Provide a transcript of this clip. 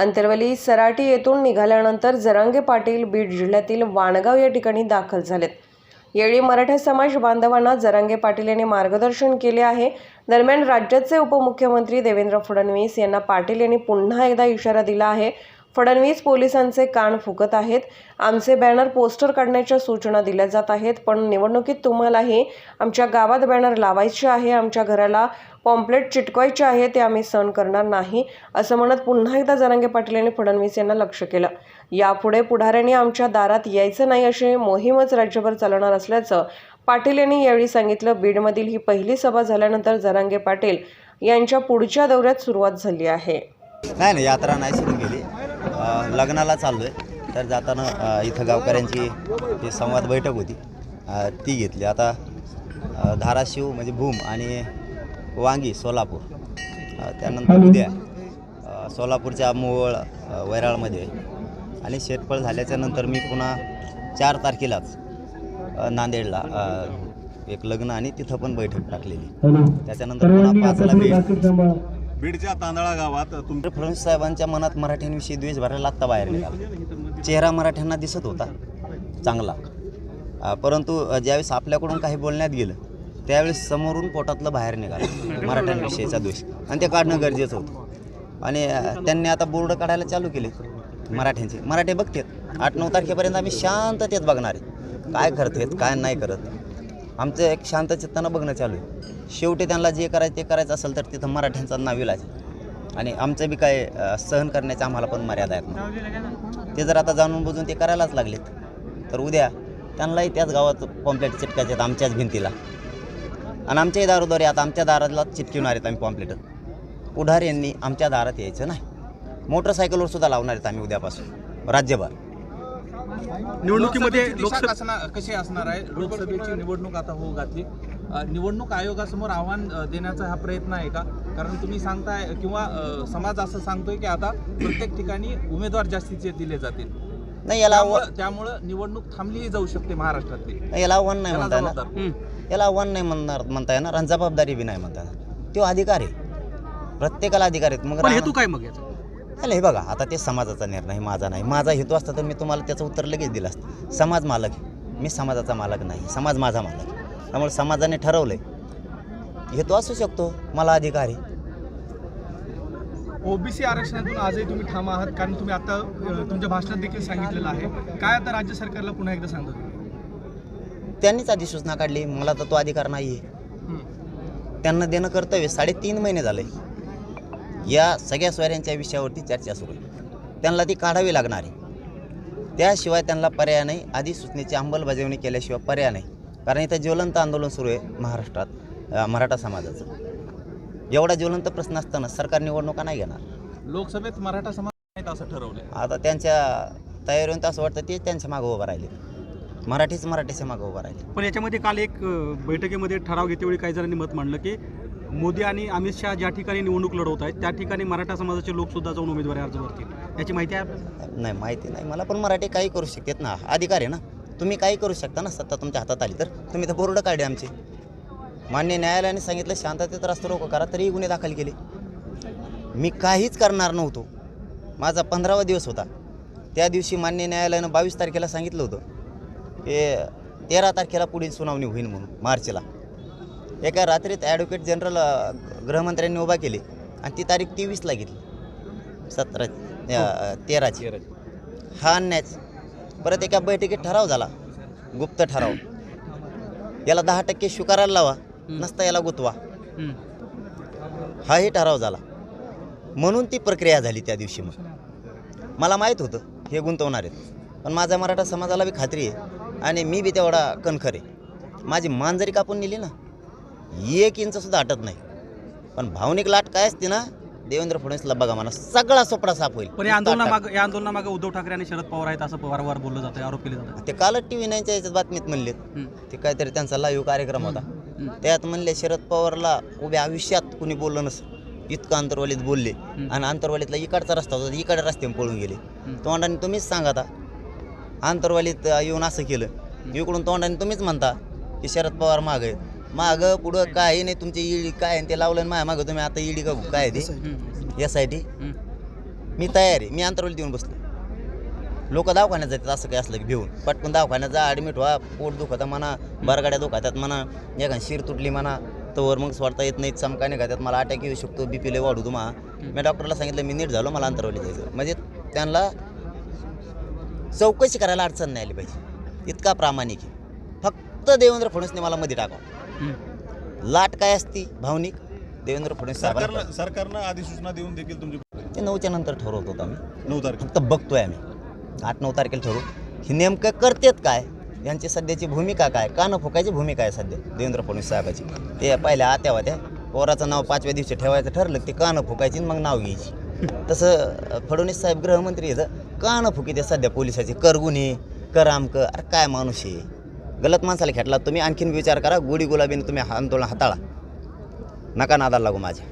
अंतरवली सराटी येथून निघाल्यानंतर जरांगे पाटील बीड जिल्ह्यातील वाणगाव या ठिकाणी दाखल झालेत. यावेळी मराठा समाज बांधवांना जरांगे पाटील यांनी मार्गदर्शन केले आहे. दरम्यान राज्याचे उपमुख्यमंत्री देवेंद्र फडणवीस यांना पाटील यांनी पुन्हा एकदा इशारा दिला आहे. फडणवीस पोलिसांचे कान फुकत आहेत. आमचे बॅनर पोस्टर काढण्याच्या सूचना दिल्या जात आहेत पण निवडणुकीत तुम्हालाही आमच्या गावात बॅनर लावायचे आहे. आमच्या घराला पॉम्पलेट चिटकवायचे आहे ते आम्ही सहन करणार नाही असं म्हणत पुन्हा एकदा जरांगे पाटील यांनी फडणवीस यांना लक्ष केलं. यापुढे पुढाऱ्यांनी आमच्या दारात यायचं नाही अशी मोहीमच राज्यभर चालवणार असल्याचं पाटील यांनी यावेळी सांगितलं. बीडमधील ही पहिली सभा झाल्यानंतर जरांगे पाटील यांच्या पुढच्या दौऱ्यात सुरुवात झाली आहे. नाही नाही यात्रा नाही सुरू केली. लग्नाला चाललो आहे तर जाताना इथं गावकऱ्यांची संवाद बैठक होती ती घेतली. आता धाराशिव म्हणजे भूम आणि वांगी सोलापूर. त्यानंतर उद्या सोलापूरच्या मोवळ वैराळमध्ये. आणि शेतफळ झाल्याच्यानंतर मी पुन्हा चार तारखेलाच नांदेडला एक लग्न आणि तिथं पण बैठक टाकलेली. त्याच्यानंतर पुन्हा पाचला भेट. बीडच्या तांदळा गावात तुम फडणवीस साहेबांच्या मनात मराठ्यांविषयी द्वेष भरायला आत्ता बाहेर निघाला. चेहरा मराठ्यांना दिसत होता चांगला. परंतु ज्यावेळेस आपल्याकडून काही बोलण्यात गेलं त्यावेळेस समोरून पोटातलं बाहेर निघालं मराठ्यांविषयीचा द्वेष. आणि ते काढणं गरजेचं होतं. आणि त्यांनी आता बोर्ड काढायला चालू केले मराठ्यांचे. मराठी बघतात. आठ नऊ तारखेपर्यंत आम्ही शांततेत बघणार आहे. काय करतात काय नाही करत. आमचं एक शांत चित्तानं बघणं चालू आहे. शेवटी त्यांना जे करायचं ते करायचं असेल तर तिथं मराठ्यांचा नाविलाज आणि आमचं बी काय सहन करण्याच्या आम्हाला पण मर्यादा आहेत ते जर आता जाणून बुजून ते करायलाच लागलेत. तर उद्या त्यांनाही त्याच गावात पॉम्प्लेट चिटकायचे आहेत आमच्याच भिंतीला. आणि आमच्याही दारोद्वारे आता आमच्या दाराला चिटकवणार आहेत आम्ही पॉम्प्लेट. पुढारी यांनी आमच्या दारात यायचं नाही. मोटरसायकलवर सुद्धा लावणार आहेत आम्ही उद्यापासून राज्यभर. निवडणुकीमध्ये लोकसभा कशी असणार आहे? लोकसभेची निवडणूक आता होऊ घातली. निवडणूक आयोगासमोर आव्हान देण्याचा हा प्रयत्न आहे का? कारण तुम्ही सांगताय किंवा समाज असं सांगतोय की आता प्रत्येक ठिकाणी उमेदवार जास्तीचे दिले जातील. नाही याला त्यामुळं निवडणूक थांबलीही जाऊ शकते महाराष्ट्रातली. याला आव्हान नाही त्याला आव्हान नाही म्हणणार म्हणता येणार आणि जबाबदारी बी नाही म्हणता येणार. तो अधिकार आहे. प्रत्येकाला अधिकार आहेत. मग पण हेतू काय मग याचा? त्याला हे बघा आता ते समाजाचा निर्णय माझा नाही. माझा हेतू असता तर मी तुम्हाला त्याचं उत्तर लगेच दिलं असतं. समाज मालक आहे. मी समाजाचा मालक नाही. समाज माझा मालक आहे. त्यामुळे समाजाने ठरवलं आहे हेतू असू शकतो. मला अधिकार आहे. ओबीसी आरक्षणातून आजही तुम्ही ठाम आहात कारण तुम्ही आता तुमच्या भाषणात देखील सांगितलेलं आहे. काय आता राज्य सरकारला पुन्हा एकदा सांगतो त्यांनीच अधिसूचना काढली मला तर तो अधिकार नाही आहे. त्यांना देणं कर्तव्य साडेतीन महिने झाले. या सगळ्या सोयऱ्यांच्या विषयावरती चर्चा सुरू आहे. त्यांना ती काढावी लागणार आहे. त्याशिवाय त्यांना पर्याय नाही. अधिसूचनेची अंमलबजावणी केल्याशिवाय पर्याय नाही. कारण इथं ज्वलंत आंदोलन सुरू आहे महाराष्ट्रात मराठा समाजाचं. एवढा ज्वलंत प्रश्न असताना सरकार निवडणुका नाही घेणार. लोकसभेत मराठा समाज असं ठरवलंय. आता त्यांच्या तयारीवरून तर असं वाटतं तेच त्यांच्या मागं उभं राहिले. मराठीच मराठीच्या मागं उभं राहिले. पण याच्यामध्ये काल एक अ, बैठकीमध्ये ठराव घेतेवेळी काही जणांनी मत मांडलं की मोदी आणि अमित शहा ज्या ठिकाणी निवडणूक लढवत आहेत त्या ठिकाणी मराठा समाजाचे लोक सुद्धा जाऊन उमेदवारी अर्ज भरतील. याची माहिती आहे आपल्याला? नाही माहिती नाही. मला पण मराठी काही करू शकतात ना. अधिकार आहे ना. तुम्ही काही करू शकता ना. सत्ता तुमच्या हातात आली तर. तुम्ही तर बोर्ड काढले आमचे. मान्य न्यायालयाने सांगितलं शांततेत रस्ते रोको करा तरीही गुन्हे दाखल केले. मी काहीच करणार नव्हतो. माझा पंधरावा दिवस होता. त्या दिवशी मान्य न्यायालयानं बावीस तारखेला सांगितलं होतं. की तेरा तारखेला पुढील सुनावणी होईल म्हणून मार्चला. एका रात्रीत ॲडव्होकेट जनरल गृहमंत्र्यांनी उभा केली आणि ती तारीख तेवीसला घेतली. सतरा तेराची. हा अन्यायच परत एका बैठकीत ठराव झाला. गुप्त ठराव. याला दहा टक्के स्वीकारायला लावा नसता याला गुतवा. हाही ठराव झाला. म्हणून ती प्रक्रिया झाली त्या दिवशी मग. मला माहीत होतं हे गुंतवणार आहेत. पण माझ्या मराठा समाजाला बी खात्री आहे. आणि मी बी तेवढा कणखर आहे. माझी मान जरी कापून नेली ना एक इंचसुद्धा हटत नाही. पण भावनिक लाट काय असते ना देवेंद्र फडणवीसला बघा म्हणा सगळा सोपडा साफ होईल. पण या आंदोलनामागं या आंदोलनामागे उद्धव ठाकरे आणि शरद पवार आहेत असं वारंवार बोललं जातं आरोप केले जातात. ते कालच टी व्ही नाईनच्या याच्यात बातमीत म्हणलेत. ते काहीतरी त्यांचा लाईव्ह कार्यक्रम होता. त्यात म्हणले शरद पवारला उभ्या आयुष्यात कुणी बोललं नसं. इतकं अंतरवालीत बोलले. आणि अंतरवालीतला इकडचा रस्ता होता इकडे रस्त्याने पळून गेले. तोंडाने तुम्हीच सांगा आता. अंतरवालीत येऊन असं केलं. इकडून तोंडाने तुम्हीच म्हणता की शरद पवार माग. आहे मागं पुढं काही नाही तुमची ईडी काय आहे ते लावलं आणि माझ्या मागं तुम्ही आता ईडी का काय आहे ते. यासाठी हं. मी तयार आहे मी अंतरवली देऊन बसलो लोक दवाखान्यात जातात असं काही असलं की भिवून पटकन दवाखान्यात जा ॲडमिट व्हा पोट दुखतं म्हणा बरगाड्या दुखातात म्हणा एखाद शिर तुटली म्हणा तोवर मग सोडता येत नाही चमका निघातात मला अटॅक येऊ शकतो बी पी लय वाढू तुम्हा मी. डॉक्टरला सांगितलं मी नीट झालो मला अंतरवली जायचं. म्हणजे त्यांना चौकशी करायला अडचण नाही आली पाहिजे. इतका प्रामाणिक आहे. फक्त देवेंद्र फडणवीसने मला मध्ये टाकावं. लाट काय असती? भावनिक. देवेंद्र फडणवीस साहेबांना सरकारनं अधिसूचना देऊन देखील तुमची ते नऊच्या नंतर ठरवत होतो आम्ही. नऊ तारखेला. फक्त बघतोय आम्ही. आठ नऊ तारखेला ठरवू. ही नेमकं करतेत काय? यांची सध्याची भूमिका काय? कानं फुकायची भूमिका आहे सध्या देवेंद्र फडणवीस साहेबाची. ते पहिल्या आत्या होत्या. पोराचं नाव पाचव्या दिवशी ठेवायचं ठरलं की ते कानं फुकायची आणि मग नाव घ्यायची. तसं फडणवीस साहेब गृहमंत्री का कानं फुकी ते सध्या पोलिसाचे कर गुन्हे कर अरे काय माणूस आहे? गलत माणसाला खेटला तुम्ही आणखीन विचार करा गोडी गुलाबीने तुम्ही आंदोलन हाताळा. नका नादाला लागू माझ्या.